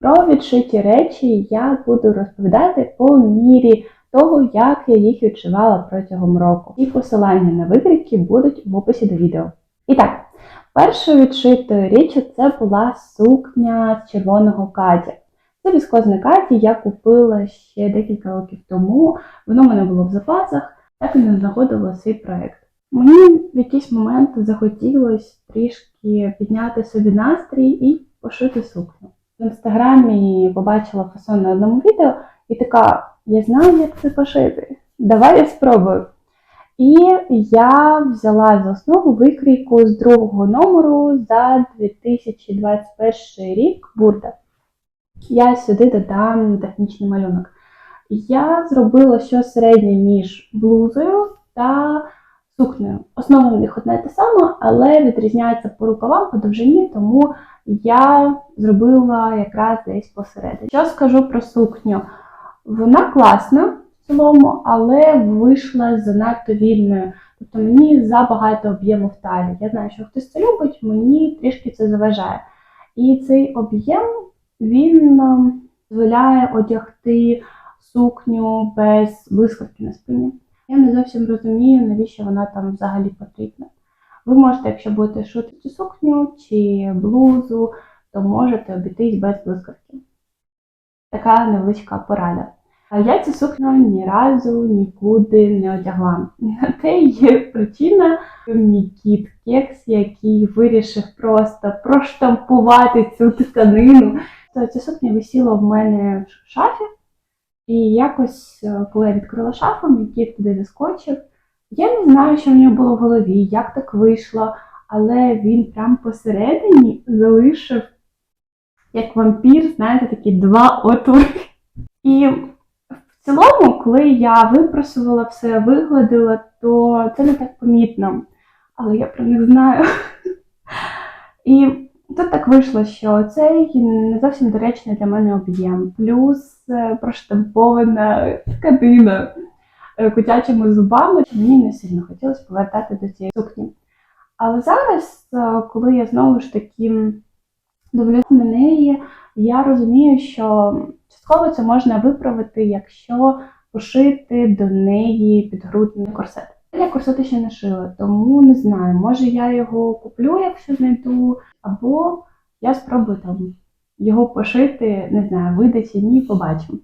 Про відшиті речі я буду розповідати по мірі того, як я їх відшивала протягом року. І посилання на викрійки будуть в описі до відео. І так, першою відшитою річчю це була сукня з червоного каті. Це віскозне каті я купила ще декілька років тому. Воно в мене було в запасах, так і не знаходила свій проект. Мені в якийсь момент захотілося трішки підняти собі настрій і пошити сукню. В інстаграмі побачила фасон на одному відео і така: я знаю, як це пошити. Давай я спробую. І я взяла за основу викрійку з другого номеру за 2021 рік бурда. Я сюди додам технічний малюнок. Я зробила щось середнє між блузою та сукнею. Основа в них одна і та сама, але відрізняється по рукавам, по довжині, тому я зробила якраз десь посередині. Що скажу про сукню? Вона класна в цілому, але вийшла занадто вільною. Тобто мені забагато об'єму в талії. Я знаю, що хтось це любить, мені трішки це заважає. І цей об'єм він е, дозволяє одягти сукню без блискавки на спині. Я не зовсім розумію, навіщо вона там взагалі потрібна. Ви можете, якщо будете шити сукню чи блузу, то можете обійтись без блискавки. Така невеличка порада. А я цю сукню ні разу нікуди не одягла. На те є причина мій кіт Кекс, який вирішив просто проштампувати цю тканину. Ця сукня висіла в мене в шафі, і якось, е, коли я відкрила шафу, мій кіт туди заскочив. Я не знаю, що в нього було в голові, як так вийшло, але він прям посередині залишив, як вампір, знаєте, такі два отвори. І в цілому, коли я випросувала все, вигладила, то це не так помітно. Але я про них знаю. І тут так вийшло, що цей не зовсім доречний для мене об'єм. Плюс е, проштампована тканина котячими зубами. Мені не сильно хотілося повертати до цієї сукні. Але зараз, е, коли я знову ж таки дивлюся на неї, я розумію, що частково це можна виправити, якщо пошити до неї підгрудний корсет. Я корсети ще не шила, тому не знаю, може я його куплю, якщо знайду, або я спробую там його пошити, не знаю, вийде ні, побачимо.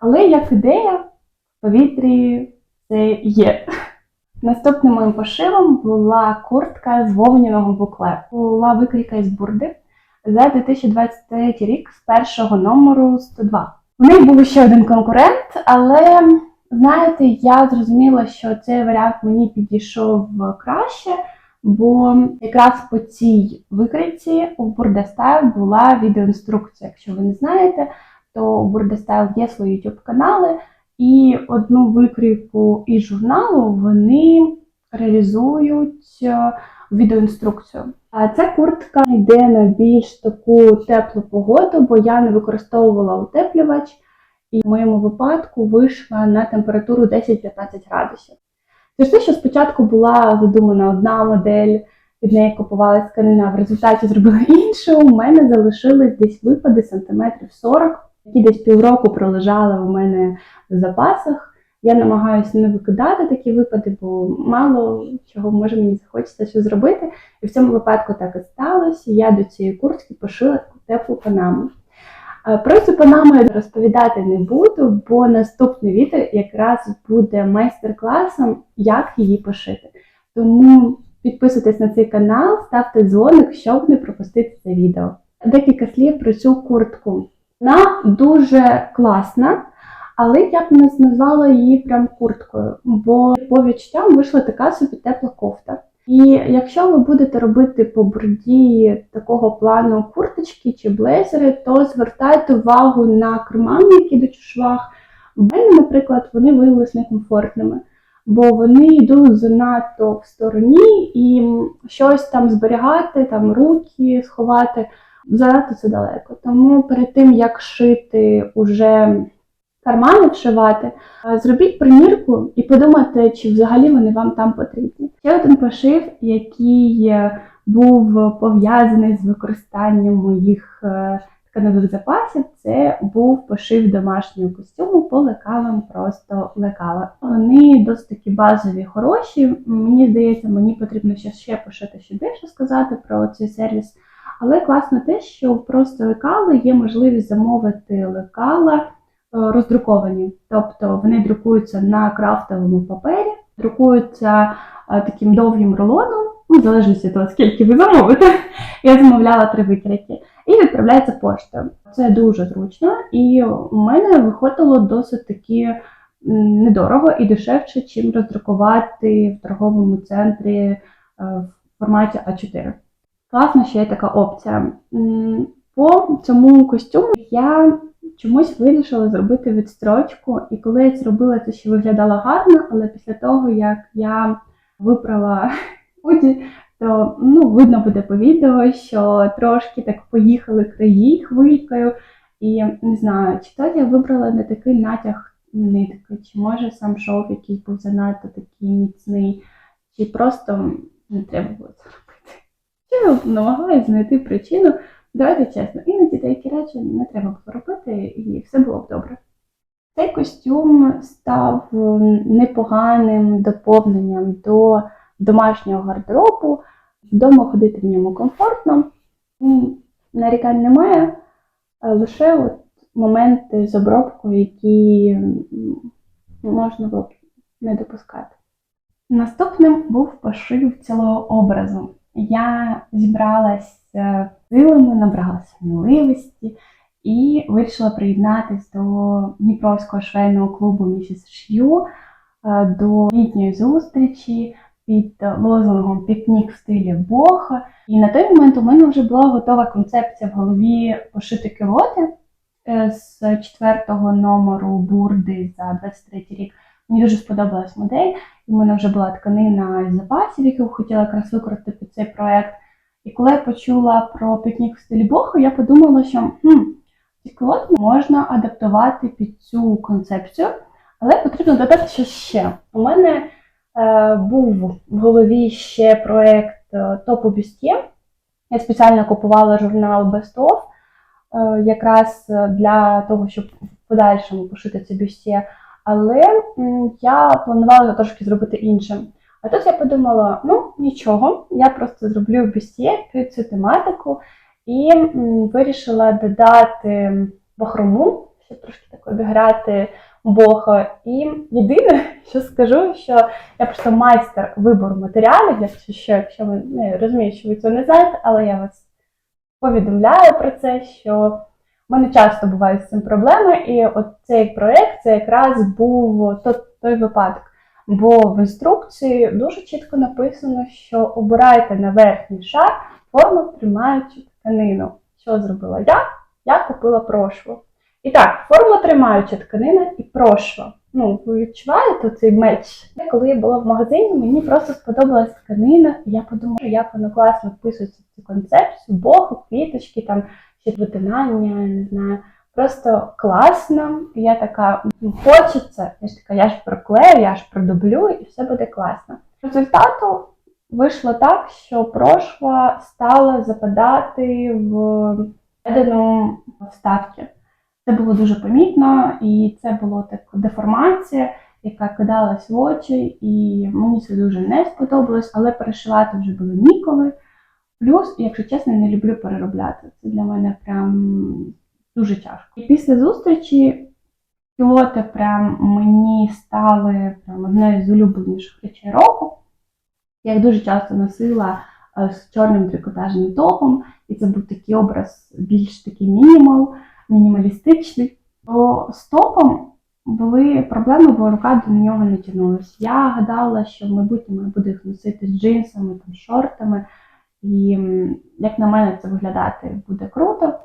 Але як ідея, в повітрі це є. Наступним моїм пошивом була куртка з вовняного букле. Була викрійка із бурди за 2023 рік з першого номеру 102. В неї був ще один конкурент, але знаєте, я зрозуміла, що цей варіант мені підійшов краще, бо якраз по цій викрійці у Style була відеоінструкція. Якщо ви не знаєте, то у Style є свої YouTube канали, і одну викрійку із журналу вони реалізують е, відеоінструкцію. А ця куртка йде на більш таку теплу погоду, бо я не використовувала утеплювач, і в моєму випадку вийшла на температуру 10-15 градусів. Через те, що спочатку була задумана одна модель, від неї купувалась тканина, в результаті зробила іншу, у мене залишились десь випади сантиметрів 40, які десь півроку пролежали у мене в запасах. Я намагаюся не викидати такі випади, бо мало чого може мені захочеться щось зробити. І в цьому випадку так і сталося. Я до цієї куртки пошила таку теплу панаму. Про цю панаму я розповідати не буду, бо наступне відео якраз буде майстер-класом, як її пошити. Тому підписуйтесь на цей канал, ставте дзвоник, щоб не пропустити це відео. Декілька слів про цю куртку. Вона дуже класна. Але я б не назвала її прям курткою, бо по відчуттям вийшла така собі тепла кофта. І якщо ви будете робити по борді такого плану курточки чи блейзери, то звертайте увагу на кармани, які йдуть у швах. Мене, наприклад, вони виявилися некомфортними, бо вони йдуть занадто в стороні і щось там зберігати, там руки сховати, занадто це далеко. Тому перед тим як шити уже кармани вшивати, е, зробіть примірку і подумайте, чи взагалі вони вам там потрібні. Ще один пошив, який е, був пов'язаний з використанням моїх е, тканевих запасів це був пошив домашнього костюму по лекалам просто лекала. Вони досить такі базові, хороші. Мені здається, мені потрібно ще пошити ще більше сказати про цей сервіс. Але класно те, що просто лекали є можливість замовити лекала е, роздруковані. Тобто вони друкуються на крафтовому папері, друкуються е, таким довгим рулоном, ну, в залежності від того, скільки ви замовите. Я замовляла три викрійки і відправляється поштою. Це дуже зручно, і у мене виходило досить таки недорого і дешевше, чим роздрукувати в торговому центрі е, в форматі А4. Класно, що є така опція. По цьому костюму я чомусь вирішила зробити відстрочку, і коли я зробила це, ще виглядало гарно, але після того, як я випрала худі, то ну, видно буде по відео, що трошки так поїхали краї хвилькою. І не знаю, чи то я вибрала не такий натяг нитки, чи може сам шов якийсь був занадто такий міцний, чи просто не треба було це робити. Я намагалась знайти причину. Давайте чесно, іноді деякі речі не треба було робити, і все було б добре. Цей костюм став непоганим доповненням до домашнього гардеробу. Вдома ходити в ньому комфортно. Нарікань немає, лише от моменти з обробкою, які можна було б не допускати. Наступним був пошив цілого образу. Я зібралася силами, набрала сміливості і вирішила приєднатись до Дніпровського швейного клубу Місіс Шью е, до літньої зустрічі під лозунгом Пікнік в стилі Бога. І на той момент у мене вже була готова концепція в голові пошити килоти е, з четвертого номеру бурди за 23 рік. Мені дуже сподобалась модель. У мене вже була тканина з запасів, яку хотіла якраз використати під цей проект. І коли я почула про пікнік в стилі Боху, я подумала, що хм, ці килоти можна адаптувати під цю концепцію, але потрібно додати щось ще. У мене е, був в голові ще проект е, Топу Бюстє. Я спеціально купувала журнал Best of е, якраз для того, щоб в подальшому пошити це бюстє. Але я планувала трошки зробити іншим. А тут я подумала: ну нічого, я просто зроблю бюстє під цю тематику і вирішила додати бахрому, щоб трошки так обіграти бога. І єдине, що скажу, що я просто майстер вибору матеріалів, якщо що, якщо ви не розумію, що ви цього не знаєте, але я вас повідомляю про це, що у мене часто бувають з цим проблеми, і от цей проєкт це якраз був той, випадок. Бо в інструкції дуже чітко написано, що обирайте на верхній шар форму тримаючу тканину. Що зробила я? Я купила прошву. І так, форма тримаюча тканина і прошва. Ну, ви відчуваєте цей меч? Коли я була в магазині, мені просто сподобалась тканина, і я подумала, як воно класно вписується в цю концепцію, богу, квіточки, там ще витинання, не знаю. Просто класно. Я така, ну, хочеться, я ж така, я ж проклею, я ж продублю, і все буде класно. Результату вийшло так, що прошва стала западати в середину вставки. Це було дуже помітно, і це була така деформація, яка кидалась в очі, і мені це дуже не сподобалось, але перешивати вже було ніколи. Плюс, якщо чесно, не люблю переробляти. Це для мене прям дуже тяжко. І після зустрічі пілоти прям мені стали прям одною з улюбленіших речей року. Я їх дуже часто носила е, з чорним трикотажним топом, і це був такий образ більш такий мінімал, мінімалістичний. То з топом були проблеми, бо рука до нього не тягнулася. Я гадала, що в майбутньому я буду їх носити з джинсами, там, шортами. І як на мене це виглядати буде круто.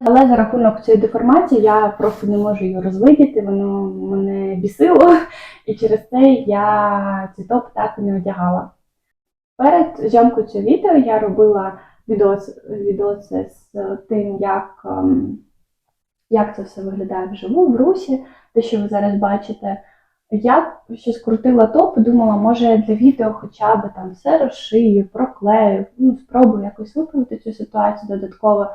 Але за рахунок цієї деформації я просто не можу її розвидіти, воно мене бісило, і через це я цей топ так і не одягала. Перед зйомкою цього відео я робила відос, з тим, як, ем, як це все виглядає вживу в русі, те, що ви зараз бачите. Я щось крутила топ, думала, може для відео хоча б там все розшию, проклею, ну, спробую якось виправити цю ситуацію додатково.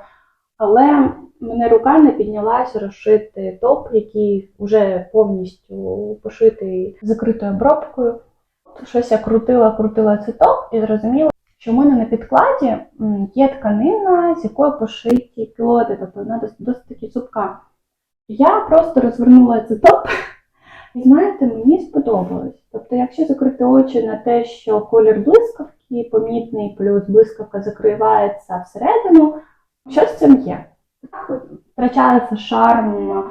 Але мене рука не піднялася розшити топ, який вже повністю пошитий закритою обробкою. Щось я крутила, крутила цей топ і зрозуміла, що в мене на підкладі є тканина, з якої пошиті пілоти, тобто вона досить, досить таки цупка. Я просто розвернула цей топ, і знаєте, мені сподобалось. Тобто, якщо закрити очі на те, що колір блискавки помітний, плюс блискавка закривається всередину, що з цим є? Втрачається шарм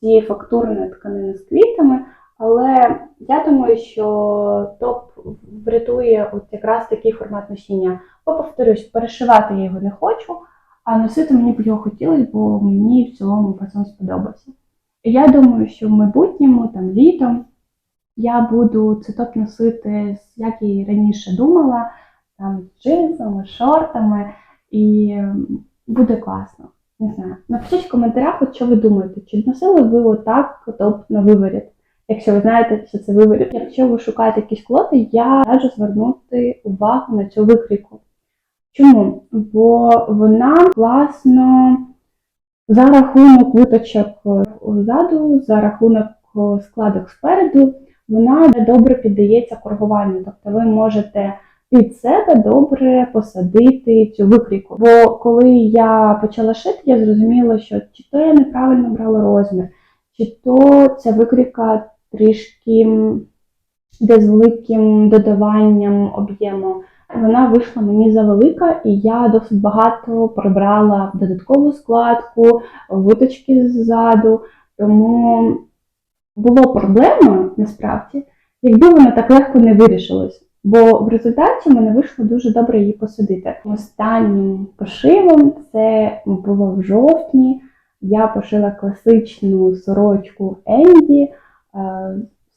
цієї фактурної тканини з квітами, але я думаю, що топ врятує от якраз такий формат носіння. Бо, повторюсь, перешивати я його не хочу, а носити мені б його хотілося, бо мені в цілому фасон сподобався. Я думаю, що в майбутньому, там літом, я буду це топ носити, як і раніше думала, там з джинсами, шортами, і буде класно. Не знаю. Напишіть в коментарях, от що ви думаєте, чи носили ви отак топ на виворіт? Якщо ви знаєте, що це виворіт. Якщо ви шукаєте якісь клоти, я раджу звернути увагу на цю викрійку. Чому? Бо вона класно за рахунок виточок ззаду, за рахунок складок спереду, вона добре піддається коригуванню. Тобто ви можете під себе добре посадити цю викрійку. Бо коли я почала шити, я зрозуміла, що чи то я неправильно брала розмір, чи то ця викрійка трішки м, де з великим додаванням об'єму. Вона вийшла мені завелика, і я досить багато прибрала додаткову складку, виточки ззаду. Тому було проблемою насправді, якби вона так легко не вирішилась. Бо в результаті мене вийшло дуже добре її посадити. Останнім пошивом це було в жовтні. Я пошила класичну сорочку Енді е,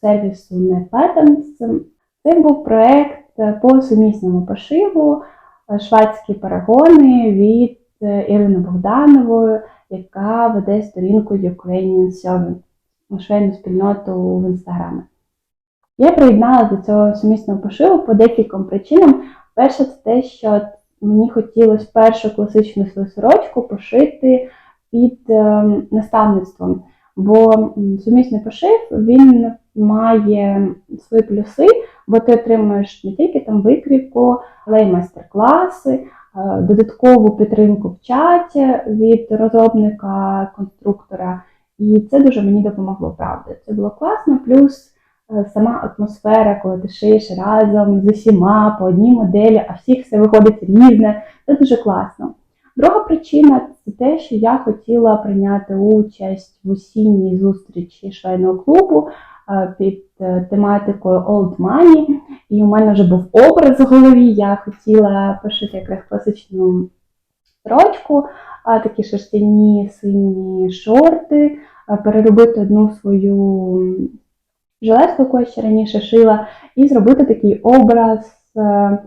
сервісу Не Patterns. Це був проект по сумісному пошиву е, швадські перегони від е, Ірини Богданової, яка веде сторінку Ukrainian Sewing, швейну спільноту в інстаграмі. Я приєдналася до цього сумісного пошиву по декільком причинам. Перше, це те, що мені хотілося першу класичну свою сорочку пошити під наставництвом. Бо сумісний пошив він має свої плюси, бо ти отримуєш не тільки там викрійку, але й майстер-класи, е, додаткову підтримку в чаті від розробника, конструктора. І це дуже мені допомогло, правда. Це було класно. Плюс е, сама атмосфера, коли ти шиєш разом з усіма по одній моделі, а всіх все виходить різне. Це дуже класно. Друга причина це те, що я хотіла прийняти участь в осінній зустрічі швейного клубу е, під тематикою Old Money. І у мене вже був образ в голові. Я хотіла пошити якраз класичну сорочку, а такі шерстяні сині шорти, переробити одну свою жилетку, яку я ще раніше шила, і зробити такий образ е,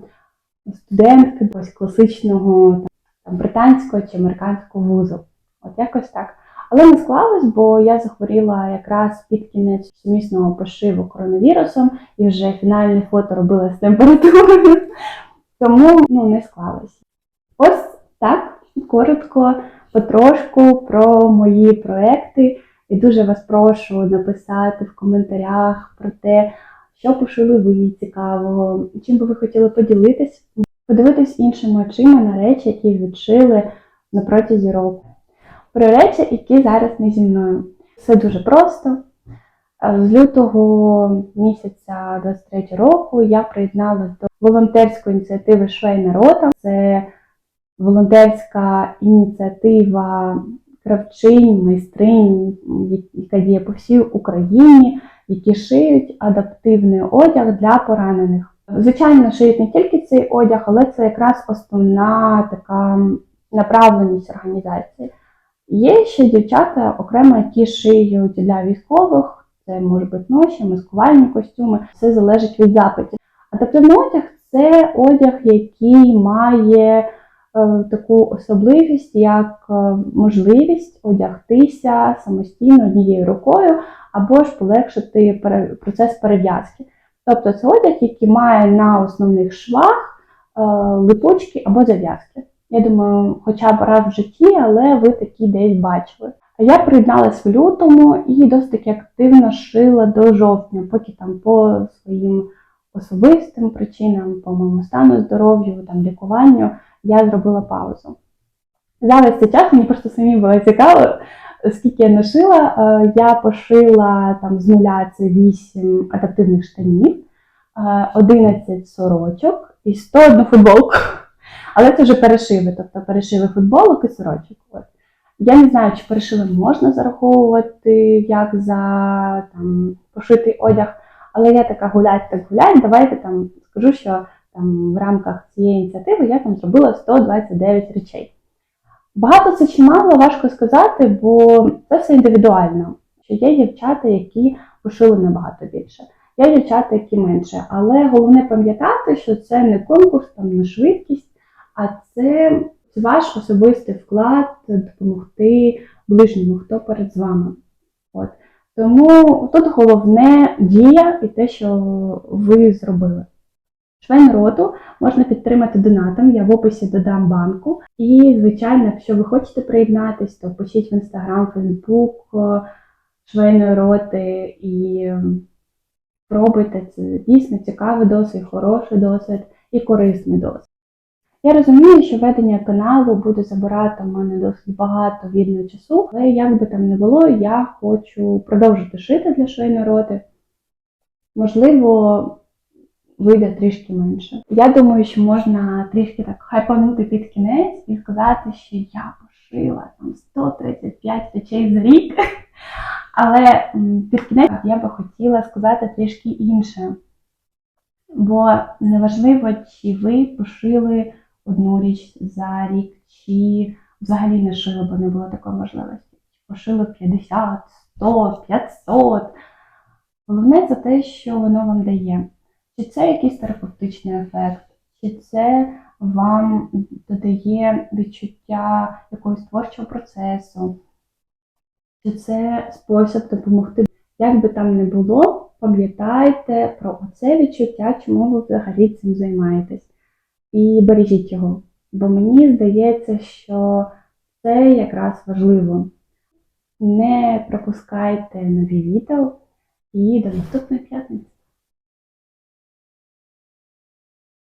студентки ось класичного там, британського чи американського вузу. От якось так. Але не склалось, бо я захворіла якраз під кінець сумісного пошиву коронавірусом і вже фінальне фото робила з температурою. Тому ну, не склалось. Ось так, коротко, потрошку про мої проекти. І дуже вас прошу написати в коментарях про те, що пошили ви цікавого, чим би ви хотіли поділитись, подивитись іншими очима на речі, які відшили на протязі року. Про речі, які зараз не зі мною. Все дуже просто. Е, З лютого місяця 23 року я приєдналася до волонтерської ініціативи Швейна рота. Це волонтерська ініціатива кравчинь, майстринь, яка діє по всій Україні, які шиють адаптивний одяг для поранених. Звичайно, шиють не тільки цей одяг, але це якраз основна така направленість організації. Є ще дівчата окремо, які шиють для військових, це може бути ноші, маскувальні костюми, все залежить від запитів. Адаптивний одяг це одяг, який має е, таку особливість, як е, можливість одягтися самостійно однією рукою, або ж полегшити процес перев'язки. Тобто це одяг, який має на основних швах е, липучки або зав'язки. Я думаю, хоча б раз в житті, але ви такі десь бачили. Я приєдналась в лютому і досить активно шила до жовтня, поки там по своїм особистим причинам, по моєму стану здоров'ю, там лікуванню, я зробила паузу. Зараз цей час мені просто самі було цікаво, скільки я нашила. Е, Я пошила там з нуля це 8 адаптивних штанів, е, 11 сорочок і 101 футболку. Але це вже перешиви, тобто перешиви футболок і сорочок. От. Я не знаю, чи перешиви можна зараховувати як за там, пошитий одяг, але я така гулять, так гулять. Давайте там скажу, що там в рамках цієї ініціативи я там зробила 129 речей. Багато це чи мало, важко сказати, бо це все індивідуально. Що є дівчата, які пошили набагато більше, є дівчата, які менше. Але головне пам'ятати, що це не конкурс там на швидкість, а це ваш особистий вклад допомогти ближньому, хто перед вами. От. Тому тут головне дія і те, що ви зробили. Швейну роту можна підтримати донатом, я в описі додам банку. І, звичайно, якщо ви хочете приєднатись, то пишіть в інстаграм, фейсбук швейної роти і пробуйте. Це дійсно цікавий досвід, хороший досвід і корисний досвід. Я розумію, що ведення каналу буде забирати в мене досить багато вільного часу, але як би там не було, я хочу продовжити шити для швейної роти. Можливо, вийде трішки менше. Я думаю, що можна трішки так хайпанути під кінець і сказати, що я пошила там 135 речей за рік. Але під кінець я би хотіла сказати трішки інше. Бо неважливо, чи ви пошили одну річ за рік, чи взагалі не шили, бо не було такої можливості. Пошили 50, 100, 500. Головне це те, що воно вам дає. Чи це якийсь терапевтичний ефект, чи це вам додає відчуття якогось творчого процесу, чи це спосіб допомогти. Як би там не було, пам'ятайте про оце відчуття, чому ви взагалі цим займаєтесь. І бережіть його. Бо мені здається, що це якраз важливо. Не пропускайте нові відео і до наступної п'ятниці.